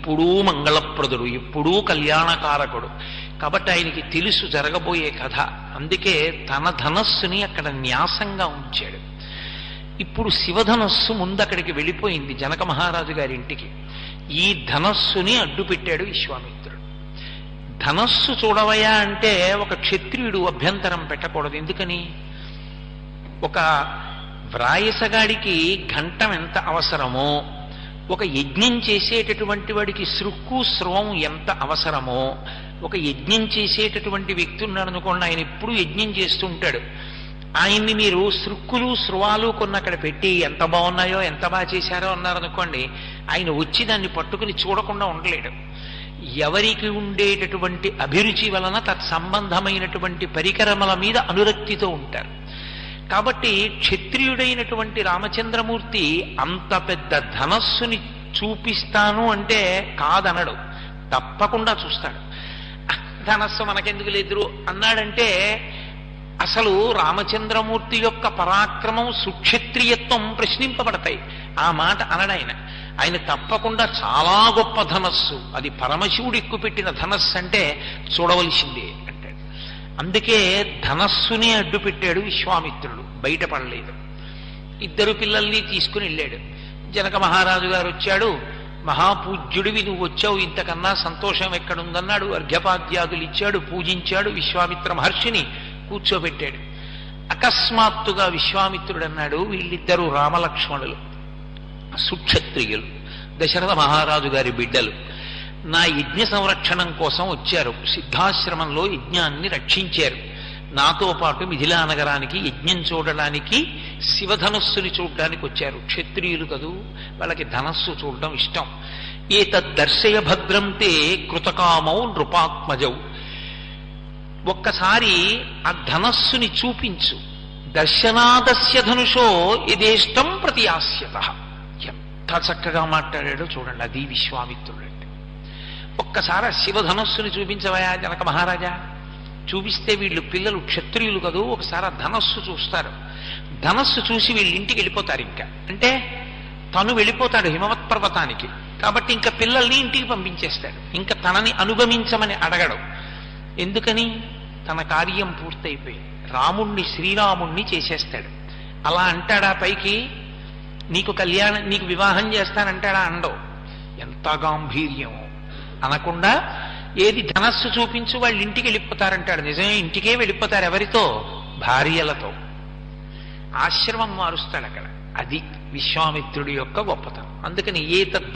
ఎప్పుడూ మంగళప్రదుడు ఎప్పుడూ కళ్యాణకారకుడు. కాబట్టి ఆయనకి తెలుసు జరగబోయే కథ. అందుకే తన ధనస్సుని అక్కడ న్యాసంగా ఉంచాడు. ఇప్పుడు శివధనస్సు ముందు అక్కడికి వెళ్ళిపోయింది జనక మహారాజు గారి ఇంటికి. ఈ ధనస్సుని అడ్డు పెట్టాడు విశ్వామిత్రుడు. ధనస్సు చూడవయా అంటే ఒక క్షత్రియుడు అభ్యంతరం పెట్టకూడదు. ఎందుకని? ఒక వ్రాయసగాడికి ఘంటం ఎంత అవసరమో ఒక యజ్ఞం చేసేటటువంటి వాడికి సృక్కు స్రవం ఎంత అవసరమో ఒక యజ్ఞం చేసేటటువంటి వ్యక్తి ఉన్నాడు అనుకోండి ఆయన ఎప్పుడూ యజ్ఞం చేస్తుంటాడు ఆయన్ని మీరు సృక్కులు స్రువాలు కొన్ని అక్కడ పెట్టి ఎంత బాగున్నాయో ఎంత బాగా చేశారో అన్నారనుకోండి ఆయన వచ్చి దాన్ని పట్టుకుని చూడకుండా ఉండలేడు. ఎవరికి ఉండేటటువంటి అభిరుచి వలన తత్సంబంధమైనటువంటి పరికరముల మీద అనురక్తితో ఉంటారు. కాబట్టి క్షత్రియుడైనటువంటి రామచంద్రమూర్తి అంత పెద్ద ధనస్సుని చూపిస్తాను అంటే కాదనడు. తప్పకుండా చూస్తాడు. ధనస్సు మనకెందుకు లేదురు? అన్నాడంటే అసలు రామచంద్రమూర్తి యొక్క పరాక్రమం సుక్షత్రియత్వం ప్రశ్నింపబడతాయి. ఆ మాట అనడాయన. ఆయన తప్పకుండా చాలా గొప్ప ధనస్సు. అది పరమశివుడు ఎక్కుపెట్టిన ధనస్సు అంటే చూడవలసిందే. అందుకే ధనస్సుని అడ్డు పెట్టాడు విశ్వామిత్రుడు బయటపడలేదు ఇద్దరు పిల్లల్ని తీసుకుని వెళ్ళాడు. జనక మహారాజు గారు వచ్చాడు. మహాపూజ్యుడివి నువ్వు వచ్చావు ఇంతకన్నా సంతోషం ఎక్కడుందన్నాడు. అర్ఘ్యపాద్యాదులు ఇచ్చాడు పూజించాడు. విశ్వామిత్ర మహర్షిని కూర్చోబెట్టాడు. అకస్మాత్తుగా విశ్వామిత్రుడు అన్నాడు వీళ్ళిద్దరూ రామలక్ష్మణులు సుక్షత్రియులు దశరథ మహారాజు గారి బిడ్డలు. నా యజ్ఞ సంరక్షణం కోసం వచ్చారు. సిద్ధాశ్రమంలో యజ్ఞాన్ని రక్షించారు. నాతో పాటు మిథిలా నగరానికి యజ్ఞం చూడడానికి శివధనస్సుని చూడడానికి వచ్చారు. క్షత్రియులు కదూ వాళ్ళకి ధనస్సు చూడడం ఇష్టం. ఏ తద్దర్శయ భద్రంతే కృతకామౌ నృపాత్మజౌ. ఒక్కసారి ఆ ధనస్సుని చూపించు. దర్శనాదస్య ధనుషో ఇదేష్టం ప్రతి ఆస్యత. ఎంత చక్కగా మాట్లాడాడో చూడండి అది విశ్వామిత్రుడు. ఒక్కసారి శివధనస్సుని చూపించవయా జనక మహారాజా? చూపిస్తే వీళ్ళు పిల్లలు క్షత్రియులు కదూ? ఒకసారి ఆ ధనస్సు చూస్తారు. ధనస్సు చూసి వీళ్ళు ఇంటికి వెళ్ళిపోతారు ఇంకా. అంటే తను వెళ్ళిపోతాడు హిమవత్ పర్వతానికి. కాబట్టి ఇంకా పిల్లల్ని ఇంటికి పంపించేస్తాడు. ఇంకా తనని అనుగమించమని అడగడు. ఎందుకని? తన కార్యం పూర్తయిపోయి రాముణ్ణి శ్రీరాముణ్ణి చేసేస్తాడు. అలా అంటాడా పైకి? నీకు కళ్యాణం నీకు వివాహం చేస్తానంటాడా? అండవు. ఎంత గాంభీర్యమో. అనకుండా ఏది ధనస్సు చూపించు వాళ్ళు ఇంటికి వెళ్ళిపోతారంటాడు. నిజమే ఇంటికే వెళ్ళిపోతారు ఎవరితో? భార్యలతో. ఆశ్రమం మారుస్తాడు అక్కడ అది విశ్వామిత్రుడి యొక్క గొప్పతనం. అందుకని ఏ తత్